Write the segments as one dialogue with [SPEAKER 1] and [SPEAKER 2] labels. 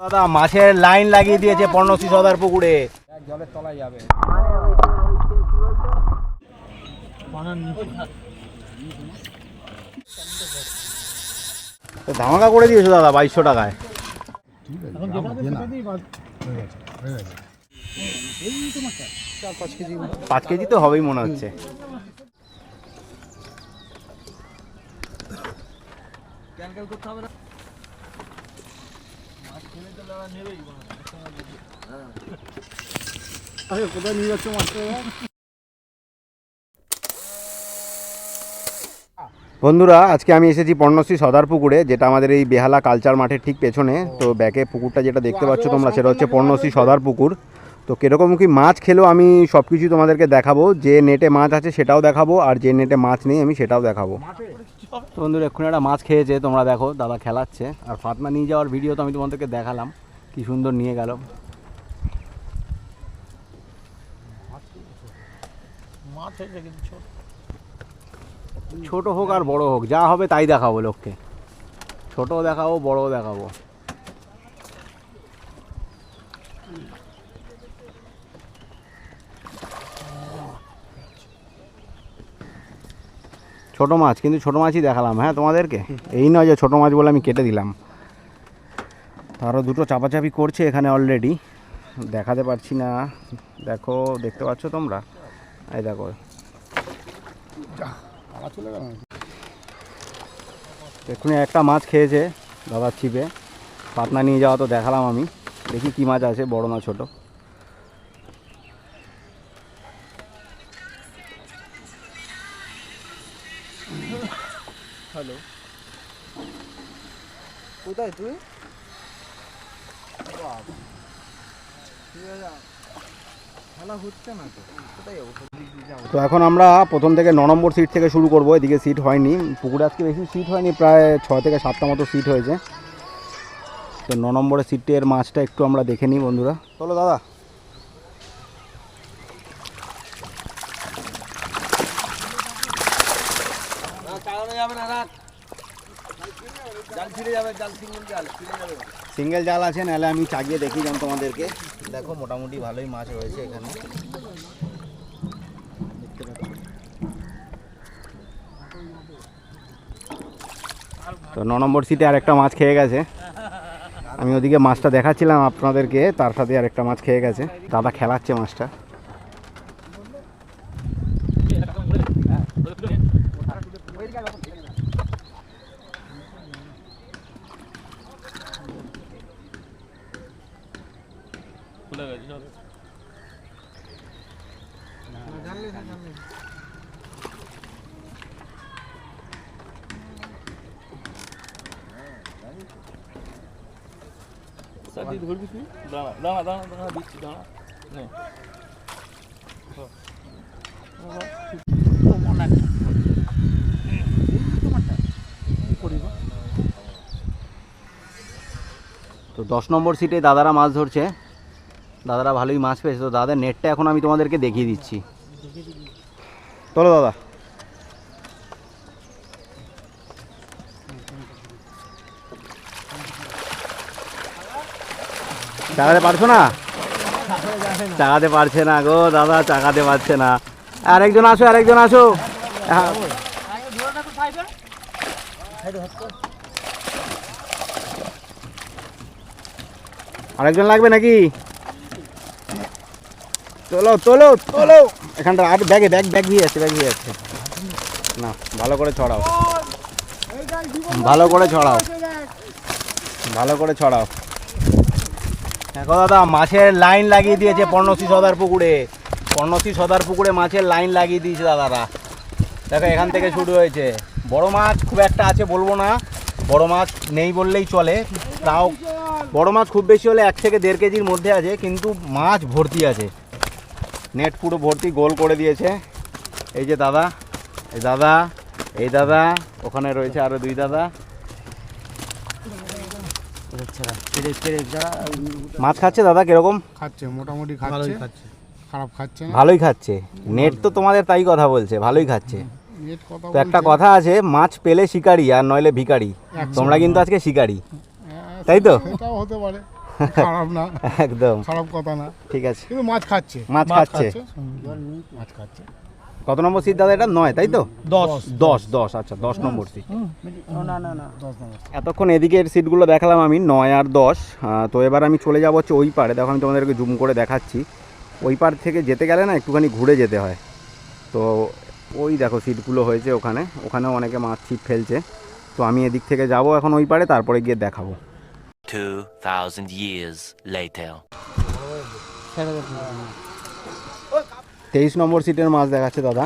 [SPEAKER 1] দাদা, মাছের লাইন লাগিয়ে দিয়েছে পর্ণশ্রী সদার পুকুরে।
[SPEAKER 2] জলের তলায় যাবে
[SPEAKER 1] ধামাকা করে দিয়েছ দাদা বাইশশো টাকায়। পাঁচ কেজি তো হবেই মনে হচ্ছে। বন্ধুরা, আজকে আমি এসেছি পর্ণশ্রী সদার পুকুরে যেটা আমাদের এই বেহালা কালচার মাঠের ঠিক পেছনে। তো ব্যাকে পুকুরটা যেটা দেখতে পাচ্ছ তোমরা, সেটা হচ্ছে পর্ণশ্রী সদার পুকুর তো কীরকম কি মাছ খেলেও আমি সব কিছু তোমাদেরকে দেখাবো। যে নেটে মাছ আছে সেটাও দেখাবো, আর যে নেটে মাছ নেই আমি সেটাও দেখাবো। তো বন্ধুরা, এক্ষুনি একটা মাছ খেয়েছে, তোমরা দেখো, দাদা খেলাচ্ছে। আর ফাতমা নিয়ে যাওয়ার ভিডিও তো আমি তোমাদেরকে দেখালাম। কি সুন্দর নিয়ে গেল।
[SPEAKER 2] ছোট
[SPEAKER 1] ছোট হোক আর বড় হোক, যা হবে তাই দেখাবো লোককে। ছোটও দেখাবো, বড়ও দেখাবো। ছোট মাছ, কিন্তু ছোট মাছই দেখালাম হ্যাঁ তোমাদেরকে? এই নয় যে ছোট মাছ বলে আমি কেটে দিলাম। আরও দুটো চাপাচাপি করছে এখানে অলরেডি দেখাতে পারছি না। দেখো, দেখতে পাচ্ছ তোমরা? এই দেখো। এক্ষুনি একটা মাছ খেয়েছে দাদার ছিপে। পাতনা নিয়ে যাওয়া তো দেখালাম আমি। দেখি কি মাছ আছে, বড় না ছোট।
[SPEAKER 2] হ্যালো কোথায় তুই? তো
[SPEAKER 1] এখন আমরা প্রথম থেকে ন নম্বর সিট থেকে শুরু করব, এদিকে সিট হয়নি। পুকুরে আজকে বেশি সিট হয়নি, প্রায় ছয় থেকে সাতটা মতো সিট হয়েছে। তো ন নম্বরের সিটের মাছটা একটু আমরা দেখে নিই বন্ধুরা। চলো দাদা।
[SPEAKER 2] যাবে না ফিরে যাবে যাবে।
[SPEAKER 1] সিঙ্গেল জাল আছে, নাহলে আমি চাগিয়ে দেখি যাম তোমাদেরকে। দেখো, মোটামুটি ভালোই মাছ রয়েছে এখানে। তো ন নম্বর সিটে আরেকটা মাছ খেয়ে গেছে। আমি ওদিকে মাছটা দেখাচ্ছিলাম আপনাদেরকে, তার সাথে আরেকটা মাছ খেয়ে গেছে। দাদা খেলাচ্ছে মাছটা।
[SPEAKER 3] দাঁড়া দাঁড়া
[SPEAKER 1] তো দশ নম্বর সিটে দাদারা মাছ ধরছে। দাদারা ভালোই মাছ পেয়েছে। তো দাদার নেটটা এখন আমি তোমাদেরকে দেখিয়ে দিচ্ছি। চলো দাদা। চাকাতে পারছ না? চাকাতে পারছে না গো দাদা, চাকাতে পারছে না। আরেকজন আসো আরেকজন আসো। আরেকজন লাগবে নাকি? চলো চলো চলো এখানটা আর ব্যাগে, ব্যাগ ব্যাগ দিয়ে আছে ব্যাগ দিয়ে আছে না, ভালো করে ছড়াও। ভালো করে ছড়াও। ভালো করে ছড়াও। দেখো দাদা, মাছের লাইন লাগিয়ে দিয়েছে পর্ণশ্রী সদার পুকুরে। পর্ণশ্রী সদার পুকুরে মাছের লাইন লাগিয়ে দিয়েছে দাদারা। দেখো, এখান থেকে শুরু হয়েছে। বড় মাছ খুব একটা আছে বলব না। বড় মাছ নেই বললেই চলে। তাও বড় মাছ খুব বেশি হলে এক থেকে দেড় কেজির মধ্যে আছে, কিন্তু মাছ ভর্তি আছে। নেট পুরো ভর্তি গোল করে দিয়েছে। এই যে দাদা এই দাদা এই দাদা ওখানে রয়েছে আরও দুই দাদা। মাছ খাচ্ছে দাদা কীরকম?
[SPEAKER 4] খাচ্ছে মোটামুটি খাচ্ছে। খারাপ খাচ্ছে
[SPEAKER 1] ভালোই খাচ্ছে। নেট তো তোমাদের তাই কথা বলছে ভালোই খাচ্ছে। তো একটা কথা আছে মাছ পেলে শিকারি আর নইলে ভিকারি তোমরা কিন্তু আজকে শিকারি। তাই তো?
[SPEAKER 4] হতে পারে। খারাপ না।
[SPEAKER 1] একদম।
[SPEAKER 4] খারাপ কথা না।
[SPEAKER 1] ঠিক আছে।
[SPEAKER 4] কিন্তু মাছ খাচ্ছে।
[SPEAKER 1] মাছ খাচ্ছে।
[SPEAKER 4] মাছ খাচ্ছে।
[SPEAKER 1] কত নম্বর সিট দাদা? এটা নয় তাই তো?
[SPEAKER 3] দশ।
[SPEAKER 1] দশ দশ আচ্ছা দশ নম্বর সিট এতক্ষণ এদিকের সিটগুলো দেখালাম আমি নয় আর দশ। তো এবার আমি চলে যাব হচ্ছে ওই পারে দেখো আমি তোমাদেরকে জুম করে দেখাচ্ছি। ওই পার থেকে যেতে গেলে না একটুখানি ঘুরে যেতে হয়। তো ওই দেখো সিটগুলো হয়েছে ওখানে। ওখানেও অনেকে মাছ ছিপ ফেলছে। তো আমি এদিক থেকে যাব এখন ওই পারে তারপরে গিয়ে দেখাবো।
[SPEAKER 5] 2,000 years later.
[SPEAKER 1] তেইশ নম্বর সিটের মাছ দেখাচ্ছে দাদা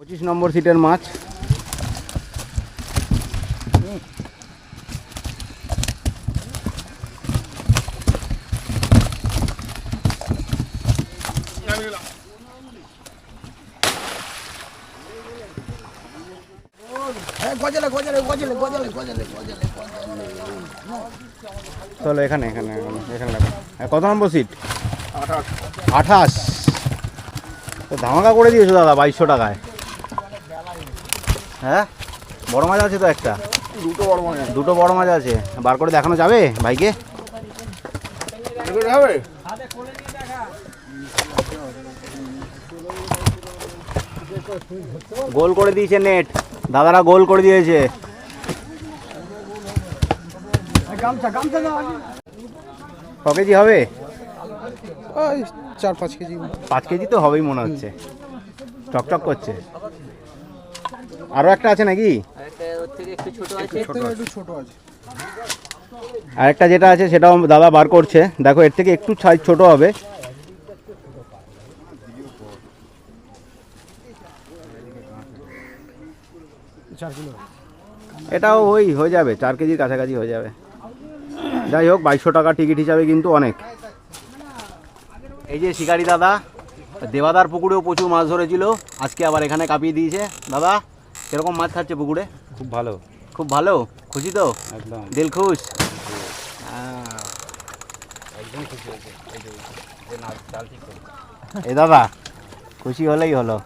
[SPEAKER 1] পঁচিশ নম্বর সিটের মাছ
[SPEAKER 2] গজালে গজালে গজালে গজালে গজালে গজালে
[SPEAKER 1] চলো এখানে এখানে এখানে এখানে হ্যাঁ, কত নম্বর সিট আঠাশ। তো ধামাকা করে দিয়েছ দাদা বাইশশো টাকায়। হ্যাঁ? বড় মাছ আছে তো একটা।
[SPEAKER 4] দুটো বড় মাছ
[SPEAKER 1] দুটো বড় মাছ আছে। বার করে দেখানো যাবে ভাইকে?
[SPEAKER 4] হবে
[SPEAKER 1] গোল করে দিয়েছে নেট। দাদারা গোল করে দিয়েছে। ক কেজি হবে?
[SPEAKER 4] ওই চার পাঁচ কেজি।
[SPEAKER 1] পাঁচ কেজি তো হবেই মনে হচ্ছে। চকচক করছে। আরও একটা আছে নাকি?
[SPEAKER 4] একটু ছোট আছে।
[SPEAKER 1] আরেকটা যেটা আছে সেটাও দাদা বার করছে। দেখো এর থেকে একটু সাইজ ছোট হবে।
[SPEAKER 4] চার কিলো।
[SPEAKER 1] এটাও ওই হয়ে যাবে চার কেজির কাছাকাছি হয়ে যাবে। যাই হোক বাইশশো টাকা টিকিট হিসাবে কিন্তু অনেক। এই যে শিকারি দাদা দেবাদার পুকুরেও প্রচুর মাছ ধরেছিল আজকে আবার এখানে কাঁপিয়ে দিয়েছে। দাদা কীরকম মাছ খাচ্ছে পুকুরে?
[SPEAKER 3] খুব ভালো।
[SPEAKER 1] খুব ভালো? খুশি তো?
[SPEAKER 3] একদম।
[SPEAKER 1] দিল খুশ? এ দাদা খুশি হলেই হলো।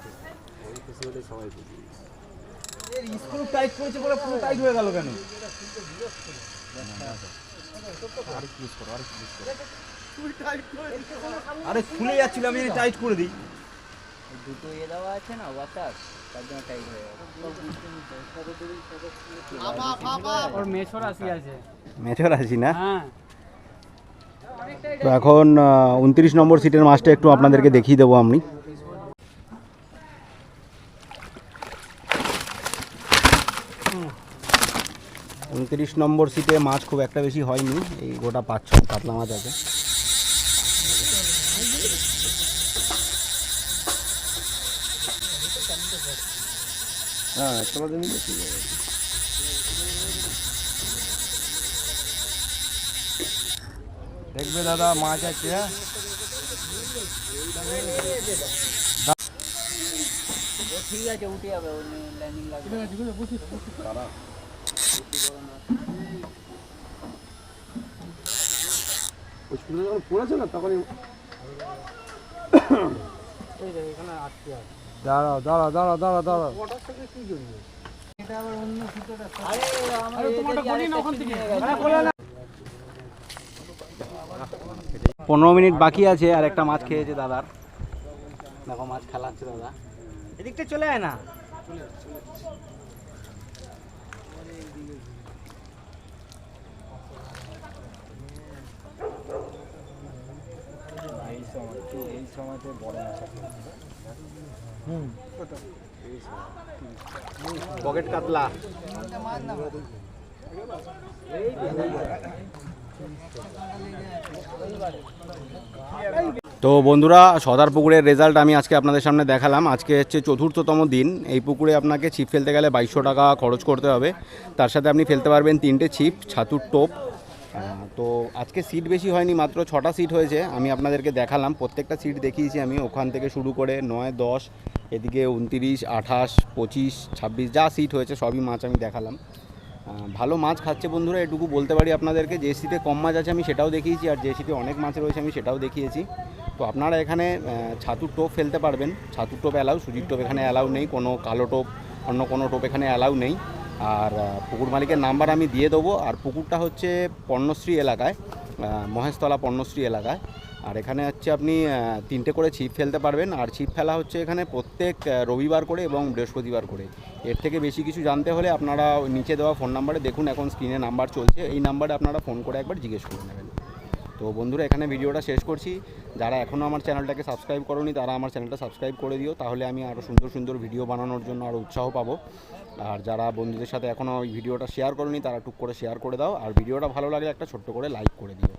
[SPEAKER 3] স্ক্রু টাইট করেছে বলে পুরো টাইট হয়ে গেল কেন? আরে খুলে যাচ্ছিল আমি টাইট করে দিই।
[SPEAKER 1] মেচর আছি না তো এখন উনত্রিশ নম্বর সিটের মাছটা একটু আপনাদেরকে দেখিয়ে দেবো আমি। উনত্রিশ নম্বর সিটে মাছ খুব একটা বেশি হয়নি এই গোটা পাঁচ ছ কাতলা মাছ আছে।
[SPEAKER 2] হ্যাঁ তোমাদের নিয়ে ঠিক আছে। দেখবে দাদা মাছ আছে ওই যখন পড়েছে না তখন দাঁড়াও দাঁড়াও দাঁড়াও দাঁড়াও দাঁড়াও।
[SPEAKER 1] পনেরো মিনিট বাকি আছে আর একটা মাছ খেয়েছে দাদার। দেখো মাছ খেলাচ্ছে দাদা। এদিকটা চলে আয় না। পকেট কাতলা। তো বন্ধুরা সদার পুকুরের রেজাল্ট আমি আজকে আপনাদের সামনে দেখালাম। আজকে হচ্ছে চতুর্থতম দিন। এই পুকুরে আপনাকে ছিপ ফেলতে গেলে বাইশশো টাকা খরচ করতে হবে। তার সাথে আপনি ফেলতে পারবেন তিনটে ছিপ ছাতুর টোপ। তো আজকে সিট বেশি হয়নি, মাত্র ছটা সিট হয়েছে। আমি আপনাদেরকে দেখালাম, প্রত্যেকটা সিট দেখিয়েছি আমি। ওখান থেকে শুরু করে নয়, দশ, এদিকে উনতিরিশ, আঠাশ, পঁচিশ, ছাব্বিশ, যা সিট হয়েছে, সবই মাছ আমি দেখালাম। ভালো মাছ খাচ্ছে বন্ধুরা, এটুকু বলতে পারি আপনাদেরকে। যে জেসিতে কম মাছ আছে, আমি সেটাও দেখিয়েছি, আর যে জেসিতে অনেক মাছ রয়েছে, আমি সেটাও দেখিয়েছি। তো আপনারা এখানে ছাতুর টোপ ফেলতে পারবেন। ছাতুর টোপ অ্যালাউ সুজির টোপ এখানে অ্যালাউ নেই, কোনো কালো টোপ, অন্য কোনো টোপ এখানে অ্যালাউ নেই। আর পুকুর মালিকের নাম্বার আমি দিয়ে দেবো। আর পুকুরটা হচ্ছে পণ্যশ্রী এলাকায় মহেশতলা পর্ণশ্রী এলাকায়। আর এখানে হচ্ছে আপনি তিনটে করে ছিপ ফেলতে পারবেন। আর ছিপ ফেলা হচ্ছে এখানে প্রত্যেক রবিবার করে এবং বৃহস্পতিবার করে। এর থেকে বেশি কিছু জানতে হলে আপনারা নিচে দেওয়া ফোন নাম্বারে দেখুন, এখন স্ক্রিনে নাম্বার চলছে। এই নাম্বারে আপনারা ফোন করে একবার জিজ্ঞেস করে নেবেন। তো বন্ধুরা, এখানে ভিডিওটা শেষ করছি। যারা এখনও আমার চ্যানেলটাকে সাবস্ক্রাইব করনি, তারা আমার চ্যানেলটা সাবস্ক্রাইব করে দিও। তাহলে আমি আরও সুন্দর সুন্দর ভিডিও বানানোর জন্য আরও উৎসাহ পাবো। আর যারা বন্ধুদের সাথে এখনও ওই ভিডিওটা শেয়ার করনি, তারা টুক করে শেয়ার করে দাও। আর ভিডিওটা ভালো লাগে একটা ছোট্ট করে লাইক করে দিও।